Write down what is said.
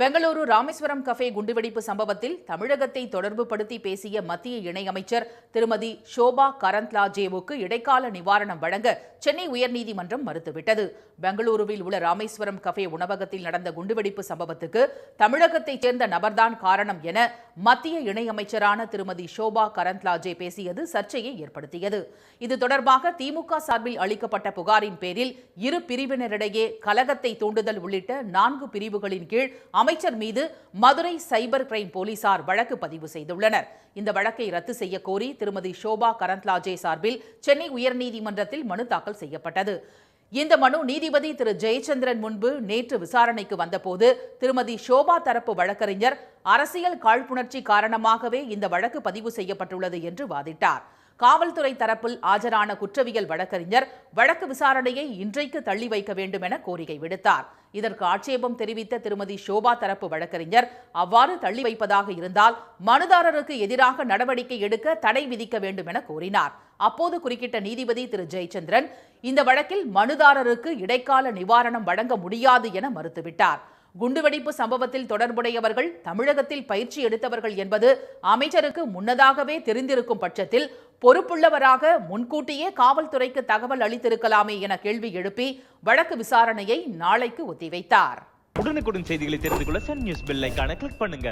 Bengaluru Rameswaram cafe குண்டுவெடிப்பு சம்பவத்தில் தமிழகத்தை தொடர்புபடுத்தி பேசிய மத்திய இணையமைச்சர் திருமதி ஷோபா கரந்த்லாஜேவுக்கு இடைக்கால நிவாரணம் வழங்க சென்னை உயர்நீதிமன்றம் மறுத்துவிட்டது. பெங்களூருவில் உள்ள ராமேஸ்வரம் கஃபே உணவகத்தில் நடந்த குண்டுவெடிப்பு சம்பவத்துக்கு தமிழகத்தைச் சேர்ந்த நபர்தான் காரணம் என மத்திய இணையமைச்சரான திருமதி ஷோபா கரந்த்லாஜே பேசியது சர்ச்சையை ஏற்படுத்தியது. இது தொடர்பாக திமுக சார்பில் அளிக்கப்பட்ட புகாரின் பேரில் இரு பிரிவினரிடையே கலகத்தை தூண்டுதல் உள்ளிட்ட நான்கு பிரிவுகளின் கீழ் அமைச்சர் மீது மதுரை சைபர் கிரைம் போலீசார் வழக்கு பதிவு செய்துள்ளனர். இந்த வழக்கை ரத்து செய்ய கோரி திருமதி ஷோபா கரந்த்லாஜே சார்பில் சென்னை உயர்நீதிமன்றத்தில் மனு தாக்கல் செய்யப்பட்டது. இந்த மனு நீதிபதி திரு ஜெயச்சந்திரன் முன்பு நேற்று விசாரணைக்கு வந்தபோது திருமதி ஷோபா தரப்பு வழக்கறிஞர் அரசியல் காழ்ப்புணர்ச்சி காரணமாகவே இந்த வழக்கு பதிவு செய்யப்பட்டுள்ளது என்று வாதிட்டார். காவல்துறை தரப்பில் ஆஜரான குற்றவியல் வழக்கறிஞர் வழக்கு விசாரணையை இன்றைக்கு தள்ளி வைக்க வேண்டும் என கோரிக்கை விடுத்தார். இதற்கு ஆட்சேபம் தெரிவித்த திருமதி ஷோபா தரப்பு வழக்கறிஞர் அவ்வாறு தள்ளி வைப்பதாக இருந்தால் மனுதாரருக்கு எதிராக நடவடிக்கை எடுக்க தடை விதிக்க வேண்டும் என கோரினார். அப்போது குறுக்கிட்ட நீதிபதி திரு. ஜெயச்சந்திரன் இந்த வழக்கில் மனுதாரருக்கு இடைக்கால நிவாரணம் வழங்க முடியாது என மறுத்துவிட்டார். குண்டுவெடிப்பு சம்பவத்தில் தொடர்புடையவர்கள் தமிழகத்தில் பயிற்சி எடுத்தவர்கள் என்பது அமைச்சருக்கு முன்னதாகவே தெரிந்திருக்கும் பட்சத்தில் பொறுப்புள்ளவராக முன்கூட்டியே காவல்துறைக்கு தகவல் அளித்திருக்கலாமே என கேள்வி எழுப்பி வழக்கு விசாரணையை நாளைக்கு ஒத்திவைத்தார். உடனுக்குடன் செய்திகளை தெரிந்து கொள்ள சன் நியூஸ் பெல் கிளிக் பண்ணுங்க.